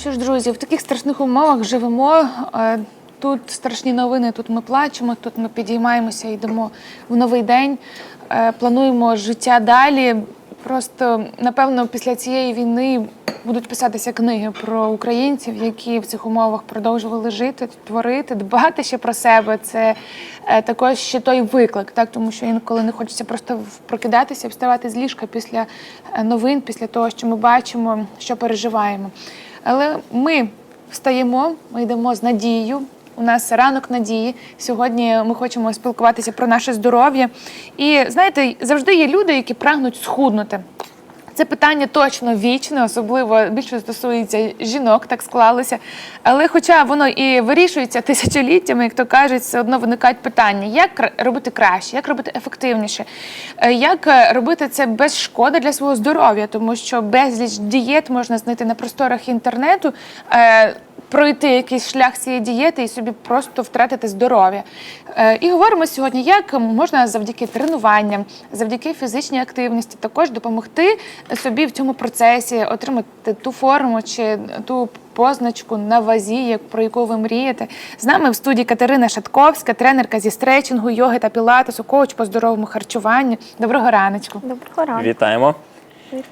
що ж, друзі, в таких страшних умовах живемо. Е, Тут страшні новини, тут ми плачемо, тут ми підіймаємося, йдемо в новий день, е, плануємо життя далі. Просто напевно після цієї війни будуть писатися книги про українців, які в цих умовах продовжували жити, творити, дбати ще про себе. Це е, також ще той виклик, так тому що інколи не хочеться просто прокидатися, вставати з ліжка після новин, після того, що ми бачимо, що переживаємо. Але ми встаємо, ми йдемо з надією. У нас ранок надії. Сьогодні ми хочемо спілкуватися про наше здоров'я. І знаєте, завжди є люди, які прагнуть схуднути. Це питання точно вічне, особливо більше стосується жінок, так склалося. Але хоча воно і вирішується тисячоліттями, як то кажуть, все одно виникають питання, як робити краще, як робити ефективніше, е, як е, робити це без шкоди для свого здоров'я, тому що безліч дієт можна знайти на просторах інтернету. Пройти якийсь шлях цієї дієти і собі просто втратити здоров'я. Е, І говоримо сьогодні, як можна завдяки тренуванням, завдяки фізичній активності також допомогти собі в цьому процесі отримати ту форму чи ту позначку на вазі, як про яку ви мрієте. З нами в студії Катерина Шатковська, тренерка зі стретчингу, йоги та пілатесу, коуч по здоровому харчуванню. Доброго раночку. Доброго ранку. Вітаємо.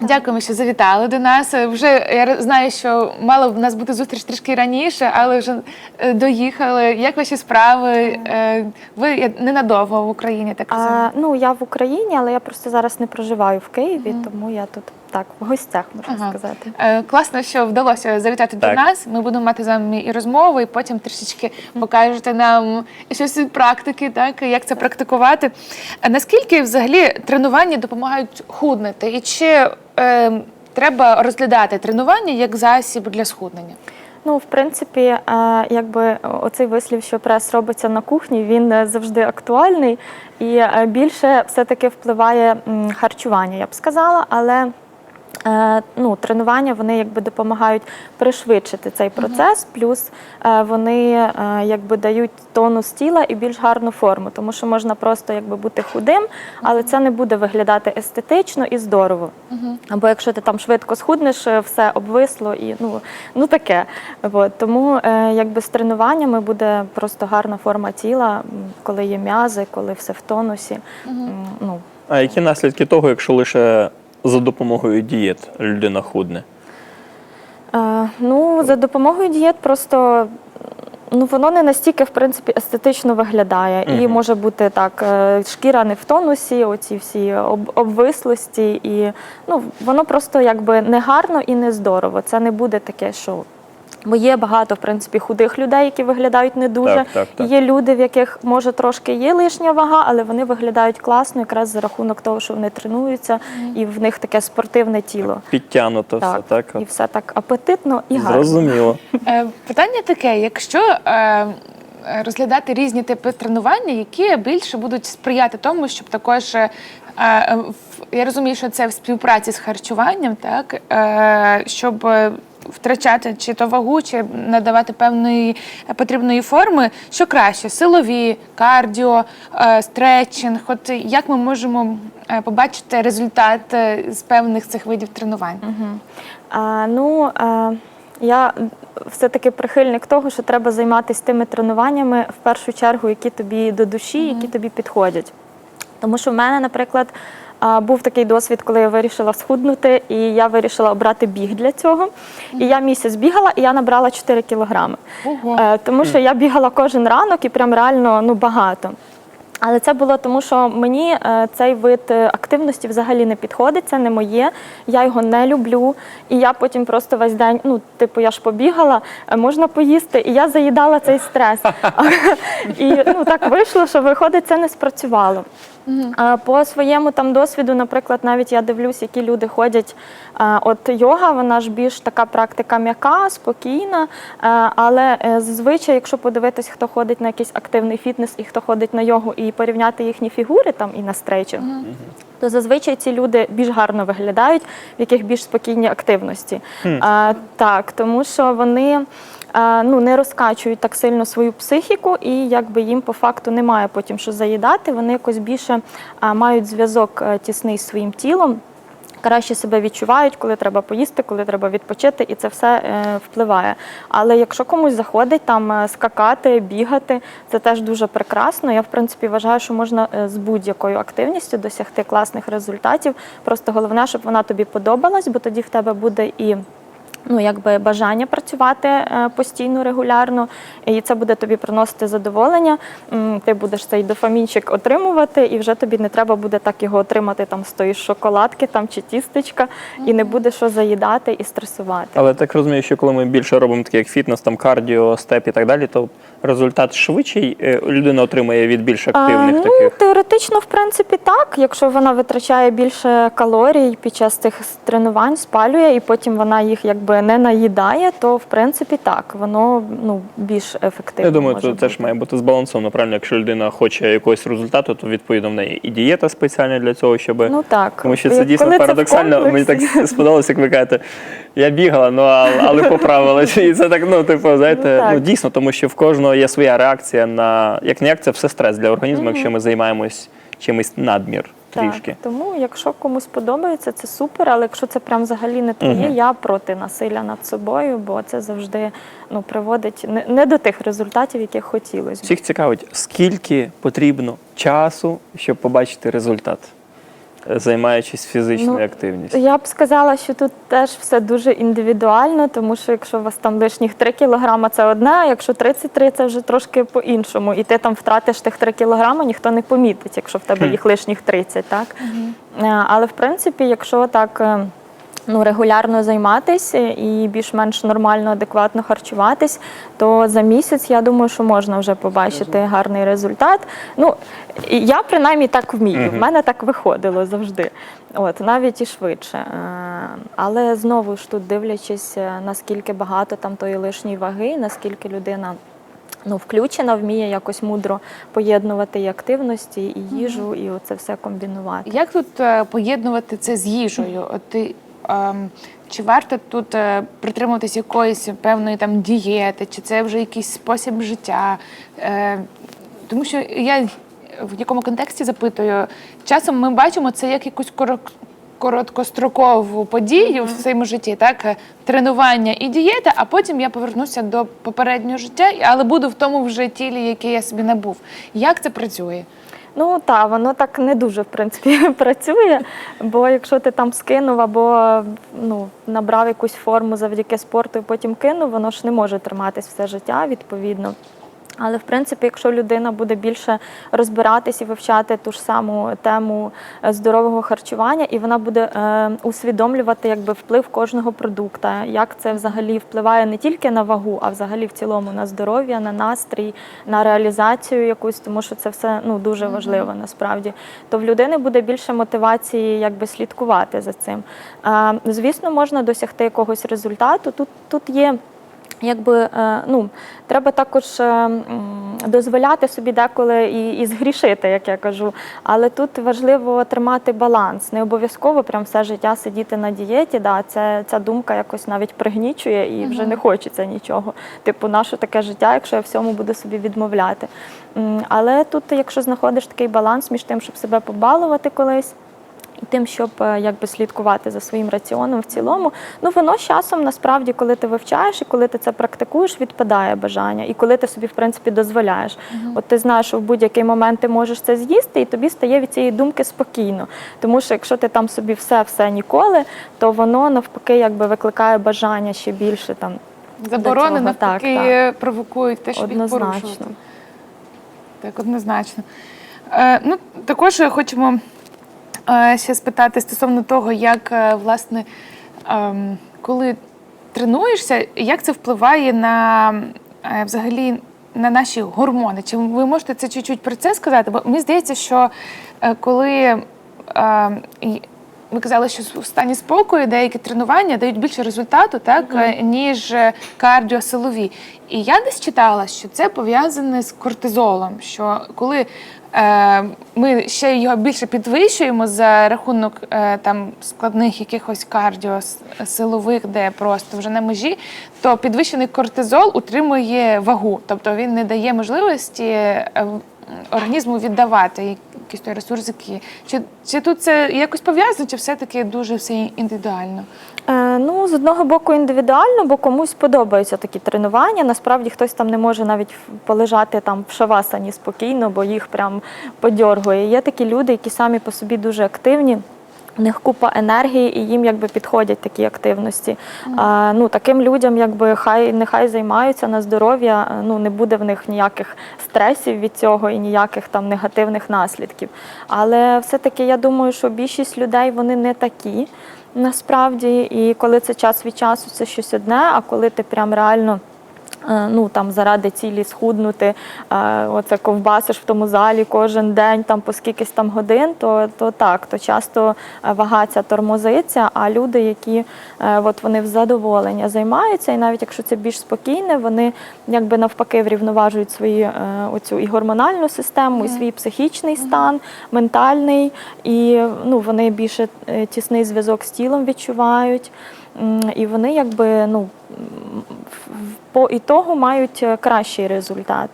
Дякуємо, що завітали до нас. Вже я знаю, що мало в нас бути зустріч трішки раніше, але вже е, доїхали. Як ваші справи? Е, Ви ненадовго в Україні, так А, ну я в Україні, але я просто зараз не проживаю в Києві, тому я тут так в гостях можна Ага. сказати. Е, Класно, що вдалося завітати до нас. Ми будемо мати з вами і розмову, і потім трішечки покажете нам щось від практики, так як це практикувати. А наскільки взагалі тренування допомагають худнути? І чи е, треба розглядати тренування як засіб для схуднення? Ну, в принципі, е, якби оцей вислів, що прес робиться на кухні, він е, завжди актуальний і е, більше все-таки впливає харчування, я б сказала, але. Е, Ну, тренування вони якби допомагають пришвидшити цей процес, плюс е, вони е, якби дають тонус тіла і більш гарну форму, тому що можна просто якби бути худим, але це не буде виглядати естетично і здорово. Або якщо ти там швидко схуднеш, все обвисло і ну, ну таке. От. Тому якби з тренуваннями буде просто гарна форма тіла, коли є м'язи, коли все в тонусі. Ну, А які наслідки того, якщо лише за допомогою дієт людина худне? А, Ну, за допомогою дієт просто ну, воно не настільки в принципі естетично виглядає. І може бути так, е, шкіра не в тонусі, оці всі об- обвислості, і ну, воно просто якби не гарно і не здорово. Це не буде таке шоу. Бо є багато, в принципі, худих людей, які виглядають не дуже. Так, так, так. Є люди, в яких може трошки є лишня вага, але вони виглядають класно, якраз за рахунок того, що вони тренуються, і в них таке спортивне тіло. Підтягнуто все, так? І все так апетитно і гарно. Зрозуміло. Е, Питання таке: якщо е, розглядати різні типи тренування, які більше будуть сприяти тому, щоб також е, е, я розумію, що це в співпраці з харчуванням, так е, щоб е, втрачати чи то вагу, чи надавати певної е, потрібної форми, що краще силові, кардіо, е, стретчинг. От як ми можемо е, побачити результат з певних цих видів тренувань? А, ну, а, я все-таки прихильник того, що треба займатися тими тренуваннями в першу чергу, які тобі до душі, які тобі підходять. Тому що в мене, наприклад, був такий досвід, коли я вирішила схуднути, і я вирішила обрати біг для цього. І я місяць бігала, і я набрала 4 кілограми. Е, Тому що я бігала кожен ранок і прям реально ну, багато. Але це було тому, що мені е, цей вид е, активності взагалі не підходить, це не моє, я його не люблю. І я потім просто весь день, ну, типу, я ж побігала, можна поїсти, і я заїдала цей стрес. І ну, так вийшло, що виходить, це не спрацювало. А По своєму там досвіду, наприклад, навіть я дивлюсь, які люди ходять. а, От йога, вона ж більш така практика м'яка, спокійна. а, Але е, зазвичай, якщо подивитись, хто ходить на якийсь активний фітнес і хто ходить на йогу, і порівняти їхні фігури там і на стрейчинг, то зазвичай ці люди більш гарно виглядають, в яких більш спокійні активності. А, так, тому що вони ну, не розкачують так сильно свою психіку, і якби їм по факту немає потім що заїдати. Вони якось більше мають зв'язок е, тісний з своїм тілом. краще себе відчувають, коли треба поїсти, коли треба відпочити, і це все е, впливає. Але якщо комусь заходить там е, скакати, бігати, це теж дуже прекрасно. Я в принципі вважаю, що можна з будь-якою активністю досягти класних результатів. Просто головне, щоб вона тобі подобалась, бо тоді в тебе буде і ну, якби бажання працювати е, постійно, регулярно, і це буде тобі приносити задоволення. Ти будеш цей дофамінчик отримувати, і вже тобі не треба буде так його отримати там з тої шоколадки там, чи тістечка, і не буде що заїдати і стресувати. Але так розумію, що коли ми більше робимо таке, як фітнес, там кардіо, степ і так далі, то результат швидший е, людина отримує від більш активних А, ну, теоретично, в принципі, так. Якщо вона витрачає більше калорій під час цих тренувань, спалює, і потім вона їх якби не наїдає, то в принципі так, воно ну, більш ефективно. Я думаю, може це теж має бути збалансовано. Правильно, якщо людина хоче якогось результату, то відповідно в неї і дієта спеціальна для цього, щоб Ну так. Тому що це Коли дійсно в парадоксально. Мені так сподобалося, як ви кажете, я бігала, ну але поправилася. І це так, ну типу, знаєте, Ну, так. ну дійсно, тому що в кожного є своя реакція на як не як це все стрес для організму, якщо ми займаємось чимось надмір трішки. Так, тому якщо комусь подобається, це супер, але якщо це прям взагалі не твоє, Мгм. я проти насилля над собою, бо це завжди ну, приводить не, не до тих результатів, яких хотілося. б. Всіх цікавить, скільки потрібно часу, щоб побачити результат, займаючись фізичною Ну, активністю. Я б сказала, що тут теж все дуже індивідуально, тому що якщо у вас там лишніх 3 кілограма, це одне, а якщо 33, це вже трошки по-іншому. І ти там втратиш тих 3 кілограма, ніхто не помітить, якщо в тебе їх лишніх 30, так? Угу. Але в принципі, якщо так. Ну, регулярно займатися і більш-менш нормально, адекватно харчуватись, то за місяць я думаю, що можна вже побачити гарний результат. Ну, я принаймні так вмію. В мене так виходило завжди. От навіть і швидше. Е, Але знову ж тут дивлячись, е, наскільки багато там тої лишньої ваги, наскільки людина. Ну, включена, вміє якось мудро поєднувати і активності, і їжу, і оце все комбінувати. Як тут е, поєднувати це з їжею? От ти, чи варто тут е, притримуватись якоїсь певної там дієти, чи це вже якийсь спосіб життя? Е, тому що я в якому контексті запитую, часом ми бачимо це як якусь корок- короткострокову подію в своєму житті, так тренування і дієта, а потім я повернуся до попереднього життя, але буду в тому вже тілі, яке я собі набув. Як це працює? Ну так, воно так не дуже в принципі працює. Бо якщо ти там скинув або ну, набрав якусь форму завдяки спорту і потім кинув, воно ж не може триматись все життя відповідно. Але в принципі, якщо людина буде більше розбиратись і вивчати ту ж саму тему е, здорового харчування, і вона буде е, усвідомлювати якби вплив кожного продукта, як це взагалі впливає не тільки на вагу, а взагалі в цілому на здоров'я, на настрій, на реалізацію якусь, тому що це все ну дуже важливо насправді. То в людини буде більше мотивації якби слідкувати за цим. Е, звісно, можна досягти якогось результату. Тут тут є. Якби е, ну треба також е, дозволяти собі деколи і, і згрішити, як я кажу. Але тут важливо тримати баланс. Не обов'язково прям все життя сидіти на дієті. Да, це ця думка якось навіть пригнічує і вже не хочеться нічого. Типу, наше таке життя, якщо я всьому буду собі відмовляти. Але тут, якщо знаходиш такий баланс між тим, щоб себе побалувати колись. І тим, щоб е, якби слідкувати за своїм раціоном в цілому, ну воно з часом насправді, коли ти вивчаєш і коли ти це практикуєш, відпадає бажання, і коли ти собі в принципі дозволяєш. От ти знаєш, що в будь-який момент ти можеш це з'їсти, і тобі стає від цієї думки спокійно. Тому що якщо ти там собі все, все ніколи, то воно навпаки якби викликає бажання ще більше там. Заборони навпаки так, провокують те, Однозначно. порушувати. Так, однозначно. Е, ну, також хочемо е, ще спитати стосовно того, як е, власне, ем, коли тренуєшся, як це впливає на е, взагалі на наші гормони? Чи ви можете це чуть-чуть про це сказати? Бо мені здається, що е, коли е, ви казали, що в стані спокою деякі тренування дають більше результату, так е, ніж е, кардіосилові. І я десь читала, що це пов'язане з кортизолом. Що коли е, ми ще його більше підвищуємо за рахунок е, там складних якихось кардіосилових, де просто вже на межі, то підвищений кортизол утримує вагу, тобто він не дає можливості е, організму віддавати якийсь той ресурс, який чи, чи тут це якось пов'язано, чи все-таки дуже все індивідуально? Е, Ну, з одного боку, індивідуально, бо комусь подобаються такі тренування. Насправді хтось там не може навіть полежати там в шавасані спокійно, бо їх прям подьоргує. Є такі люди, які самі по собі дуже активні. В них купа енергії, і їм якби підходять такі активності. А, ну, таким людям, якби хай нехай займаються на здоров'я, е, ну не буде в них ніяких стресів від цього і ніяких там негативних наслідків. Але все-таки я думаю, що більшість людей вони не такі насправді. І коли це час від часу, це щось одне, а коли ти прям реально. Е, Ну там заради цілі схуднути, е, оце ковбасиш в тому залі кожен день, там по скількись там годин, то, то так, то часто е, вага ця тормозиться. А люди, які от вони в задоволення займаються, і навіть якщо це більш спокійне, вони якби навпаки врівноважують свої е, оцю і гормональну систему, і свій психічний стан, ментальний, і ну вони більше тісний зв'язок з тілом відчувають. І вони якби ну по ітогу мають е, кращий результат.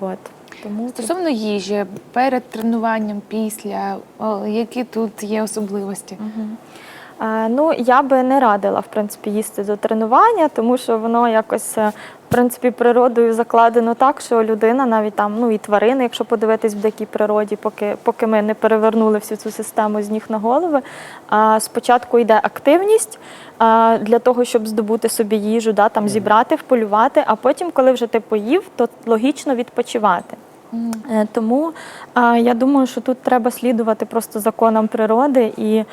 От. Тому Стосовно їжі, перед тренуванням, після, о, які тут є особливості? Е, Ну, я би не радила в принципі їсти до тренування, тому що воно якось е, в принципі природою закладено так, що людина навіть там, ну і тварини, якщо подивитись в дикій природі, поки, поки ми не перевернули всю цю систему з ніг на голови. А спочатку йде активність а, для того, щоб здобути собі їжу, да, там зібрати, вполювати, а потім, коли вже ти поїв, то логічно відпочивати. Е, Тому я думаю, що тут треба слідувати просто законам природи, і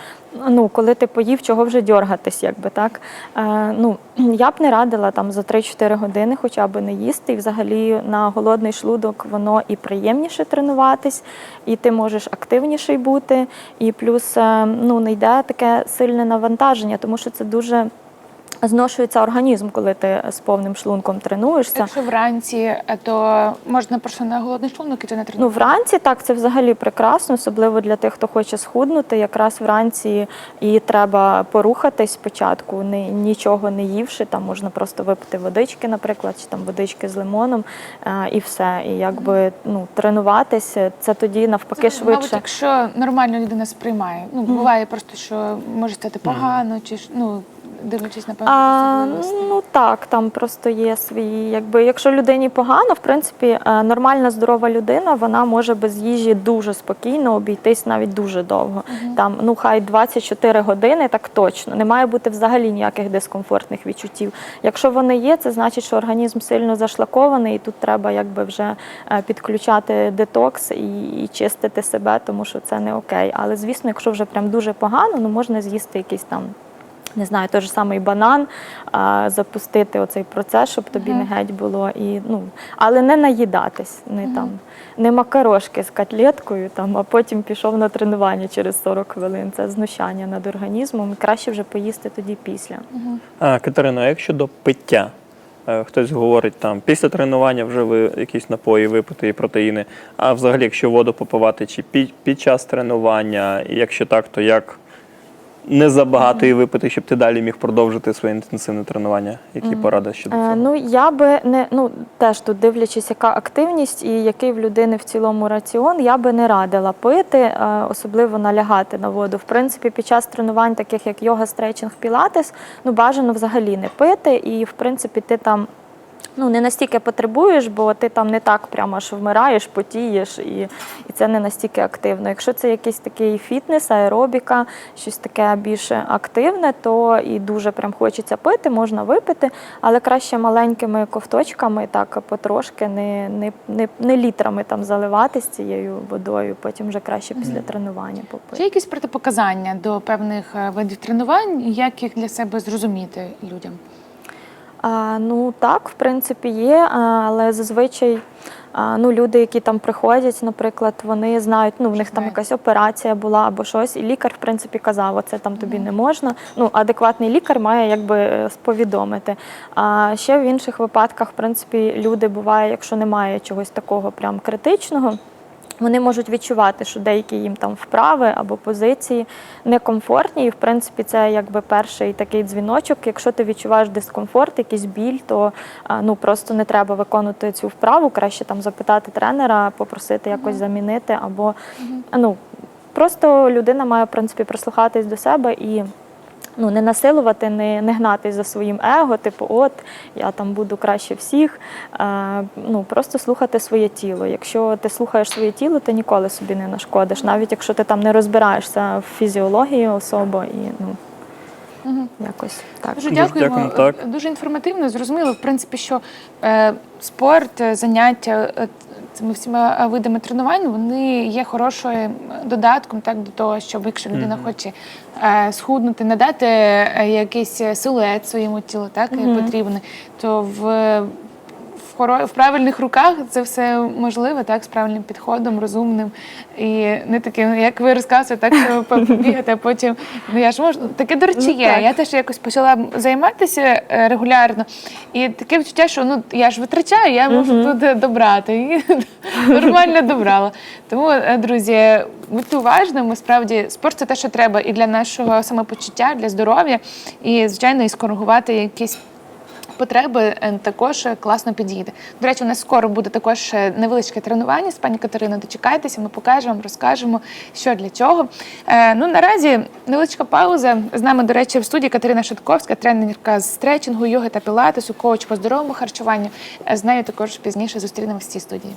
ну, коли ти поїв, чого вже дьоргатись, якби так. Е, ну, я б не радила там за 3-4 години хоча б не їсти. І взагалі на голодний шлунок воно і приємніше тренуватись, і ти можеш активніший бути. І плюс е, ну, не йде таке сильне навантаження, тому що це дуже. Зношується організм, коли ти з повним шлунком тренуєшся. Якщо вранці, е, то можна просто на голодний шлунок іти на Ну, вранці так, це взагалі прекрасно, особливо для тих, хто хоче схуднути. Якраз вранці і треба порухатись спочатку, не, нічого не ївши. Там можна просто випити водички, наприклад, чи там водички з лимоном, е, і все. І якби ну, тренуватися, це тоді навпаки Це, Мабуть, швидше. якщо нормально людина сприймає. Ну, буває просто, що може стати погано, чи ж, ну, дивлячись на певні А, ну так, там просто є свої. Якби якщо людині погано, в принципі, е, нормальна здорова людина, вона може без їжі дуже спокійно обійтись навіть дуже довго. Там ну хай 24 години, так точно. Не має бути взагалі ніяких дискомфортних відчуттів. Якщо вони є, це значить, що організм сильно зашлакований, і тут треба якби вже е, підключати детокс і, і чистити себе, тому що це не окей. Але звісно, якщо вже прям дуже погано, ну можна з'їсти якийсь там не знаю, той же самий банан, а, запустити оцей процес, щоб тобі не геть було. І, ну, але не наїдатись, не там, не макарошки з котлеткою, там, а потім пішов на тренування через 40 хвилин. Це знущання над організмом. Краще вже поїсти тоді після. А, Катерино, а як щодо пиття? Е, Хтось говорить там після тренування вже ви якісь напої випити і протеїни. А взагалі, якщо воду попивати, чи під, під час тренування, і якщо так, то як не забагато її випити, щоб ти далі міг продовжити своє інтенсивне тренування? Які поради щодо Е. Ну я би не ну теж тут дивлячись, яка активність і який в людини в цілому раціон, я би не радила пити, е, особливо налягати на воду. В принципі, під час тренувань, таких як йога, стрейчинг, пілатес, ну бажано взагалі не пити, і в принципі ти там. Ну, не настільки потребуєш, бо ти там не так прямо аж вмираєш, потієш, і, і це не настільки активно. Якщо це якийсь такий фітнес, аеробіка, щось таке більш активне, то і дуже прям хочеться пити, можна випити, але краще маленькими ковточками, так потрошки, не, не, не, не літрами там заливатись цією водою, потім вже краще після тренування попити. є якісь протипоказання до певних е, видів тренувань, як їх для себе зрозуміти людям? А, ну так, в принципі, є, але зазвичай а, ну, люди, які там приходять, наприклад, вони знають, ну в них там якась операція була або щось, і лікар, в принципі, казав, оце там тобі не можна. Ну, адекватний лікар має якби е, сповідомити. А ще в інших випадках, в принципі, люди буває, якщо немає чогось такого прям критичного. Вони можуть відчувати, що деякі їм там вправи або позиції некомфортні. І в принципі це якби перший такий дзвіночок. Якщо ти відчуваєш дискомфорт, якийсь біль, то ну просто не треба виконувати цю вправу. Краще там запитати тренера, попросити якось замінити, або ну просто людина має в принципі прислухатись до себе і. Ну, не насилувати, не, не гнатись за своїм его, типу, от я там буду краще всіх. Е, ну, просто слухати своє тіло. Якщо ти слухаєш своє тіло, ти ніколи собі не нашкодиш, навіть якщо ти там не розбираєшся в фізіології особо і ну, якось так. Дуже Дуже дякуємо. дякуємо, так. Дуже інформативно, зрозуміло, в принципі, що е, спорт, е, заняття е, цими всіма е, видами тренувань вони є хорошим додатком так, до того, щоб якщо людина хоче е, схуднути, надати е, якийсь силует своєму тілу, так, mm потрібний, то в. В правильних руках це все можливо, так, з правильним підходом, розумним і не таким, як ви розказуєте, так що побігати, а потім ну я ж можу. Таке до речі, Ну, є. Я теж якось почала займатися е, регулярно, і таке відчуття, що ну я ж витрачаю, я можу тут е, добрати. І нормально добрала. Тому, е, друзі, будьте уважними. Справді, спорт це те, що треба і для нашого самопочуття, для здоров'я, і звичайно, і скоригувати якісь потреби е, також е, класно підійде. До речі, у нас скоро буде також е, невеличке тренування з пані Катериною. Дочекайтеся, ми покажемо, розкажемо, що для чого. Ну наразі невеличка пауза. З нами, до речі, в студії Катерина Шатковська, тренерка з стретчингу, йоги та пілатесу, коуч по здоровому харчуванню. З нею також пізніше зустрінемося в цій студії.